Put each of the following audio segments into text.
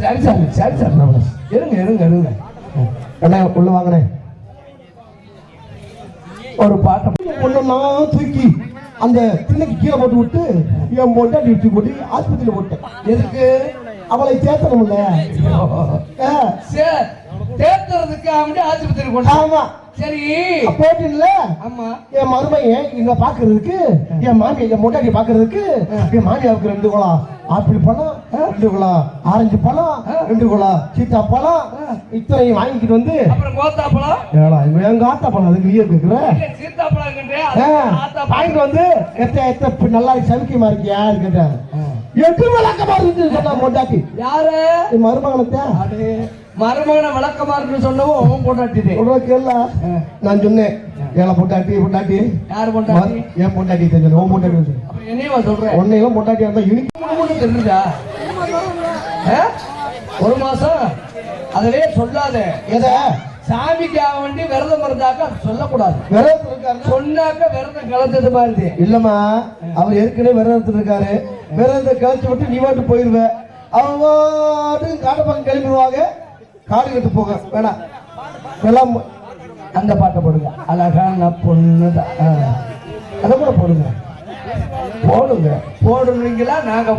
சரி சார் சரி சார் இருங்க இருங்க இருங்க. அண்ணா உள்ள வாங்கினேன் ஒரு பாட்டை ஒண்ணுன்னா தூக்கி அந்த திண்ணைக்கு கீழே போட்டு விட்டு என் பொண்டாட்டி தூக்கி போட்டு ஆஸ்பத்திரியில போட்டேன். எதுக்கு? அவளை சேர்த்தணும்ல ஆ, சார் தேர்த்துறதுக்கு அவன் ஆஸ்பத்திரி கொண்டு ஆமா. சரி. போட்டின்ல ஆமா. என் மருமையன் இங்க பாக்குறதுக்கு என் மாமி என் முட்டாடி பாக்குறதுக்கு என் மாமியாவுக்கு ரெண்டு குளம் ஆப்பிள் பழம் ரெண்டு குளம் ஆரஞ்சு பழம் ரெண்டு குளம் சீத்தா பழம் இத்தனையும் வாங்கிக்கிட்டு வந்து அப்புறம் கோத்தாப்பழம் ஏடா இவன் எங்க ஆத்தா பழம் அதுக்கு நீ கேக்குற? இருக்குன்றே ஆத்தாப்பழம் வாங்கிட்டு வந்து எத்த எத்த நல்லா சவுக்கியமா இருக்கியான்னு கேட்டேன். எட்டு விளக்கமா இருந்து சொன்னா முட்டாட்டி யாரு? மருமகனத்தை மருமகனை விளக்கமா இருக்குன்னு சொன்னவும் அவன் போட்டாட்டிதே சொல்ற கேள்ல நான் சொன்னேன். ஏழை பொண்டாட்டி பொண்டாட்டி. யாரு போட்டாட்டி என் பொண்டாட்டி தெரிஞ்சது உன் பொண்டாட்டி அப்ப என்னையவா சொல்றேன் உன்னையெல்லாம் பொண்டாட்டி இருந்தா யூனிக் தெரிஞ்சா ஒரு மாசம். அதுலயே சொல்லாத. எதை? சாமிக்காக வேண்டி விரதம் இருந்தாக்க சொல்லக்கூடாது. இருக்காருன்னா? சொன்னாக்க விரதம் கலந்தது மாதிரி. இல்லம்மா அவர் ஏற்கனவே விரதத்தில் இருக்காரு. விரதத்தை கழிச்சு விட்டு நீ வாட்டு போயிருவ. அவங்க வாட்டு காட்டு பக்கம் கிளம்பிடுவாங்க. காடு கட்டு போக வேணாம் எல்லாம் அந்த பாட்டை போடுங்க. அழகான பொண்ணுதான். அதை கூட போடுங்க. போடுங்க. போடுறீங்களா? நாங்க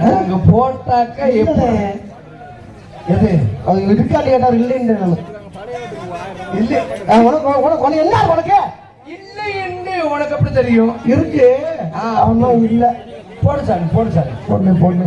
நாங்க போட்டாக்க எப்படி? எது? அவங்க இருக்காது கேட்டார் இல்லைன்னு நான் இல்லை. உனக்கு உனக்கு என்ன உனக்கு? இல்லை என்று உனக்கு எப்படி தெரியும்? இருக்கு. அவன் இல்லை. போடு சாமி போடு சாமி. பொண்ணு பொண்ணு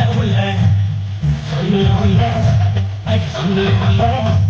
சொல்ல உள்ள சொல்ல உள்ள சொல்ல உள்ள